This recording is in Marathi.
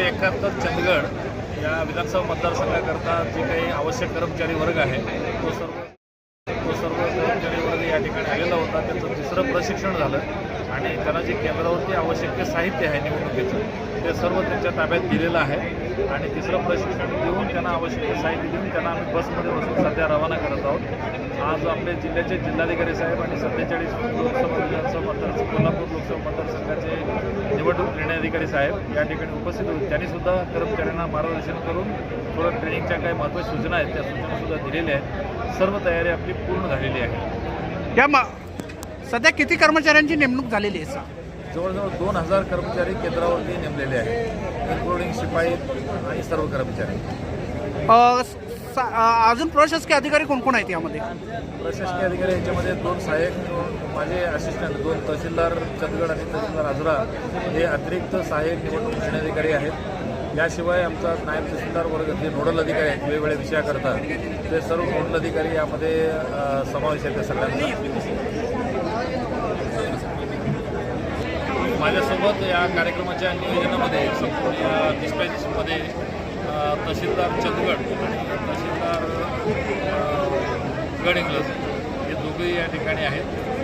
एकशे एकाहत्तर चंदगड या विधानसभा मतदारसंघाकरता जे काही आवश्यक कर्मचारी वर्ग आहे तो सर्व तो सर्व कर्मचारी वर्ग या ठिकाणी आलेला होता. त्याचं दुसरं प्रशिक्षण झालं आणि त्यांना जे केंद्रावरती आवश्यक ते साहित्य आहे निवडणुकीचं ते सर्व त्यांच्या ताब्यात दिलेलं आहे. आणि तिसरं प्रशिक्षण देऊन त्यांना आवश्यक ते साहित्य देऊन त्यांना आम्ही बसमध्ये बसून सध्या रवाना करत आहोत. आज आपले जिल्ह्याचे जिल्हाधिकारी साहेब आणि सत्तेचाळीस लोकसभा विधानसभा मतदार कोल्हापूर लोकसभा मतदारसंघात निवडणूक निर्णय अधिकारी साहेब या ठिकाणी उपस्थित होते त्यांनी सुद्धा कर्मचाऱ्यांना मार्गदर्शन करून थोडं ट्रेनिंगच्या काही महत्त्वाच्या सूचना आहेत त्या सूचना सुद्धा दिलेल्या आहेत. सर्व तयारी आपली पूर्ण झालेली आहे. या म सध्या किती कर्मचाऱ्यांची नेमणूक झालेली आहे सर जवळजवळ दोन हजार कर्मचारी केंद्रावरती नेमलेले आहेत इन्क्लुडिंग शिपाई आणि सर्व कर्मचारी. अजून प्रशासकीय अधिकारी कोण कोण आहेत यामध्ये? प्रशासकीय अधिकारी याच्यामध्ये दोन सहाय्यक माझे असिस्टंट दोन तहसीलदार चंदगड आणि तहसीलदार आजरा हे अतिरिक्त सहाय्यक निवडणूक निर्णय अधिकारी आहेत. याशिवाय आमचा नायब तहसीलदार वर्ग जे नोडल अधिकारी आहेत वेगवेगळ्या विषयाकरता ते सर्व नोडल अधिकारी यामध्ये समावेश आहे त्या सगळ्यांचा. माझ्यासोबत या कार्यक्रमाच्या नियोजनामध्ये संपूर्ण डिस्पॅचमध्ये तहसीलदार चंदगड आणि तहसीलदार अ, गड इंग्लज हे दोघेही या ठिकाणी आहेत.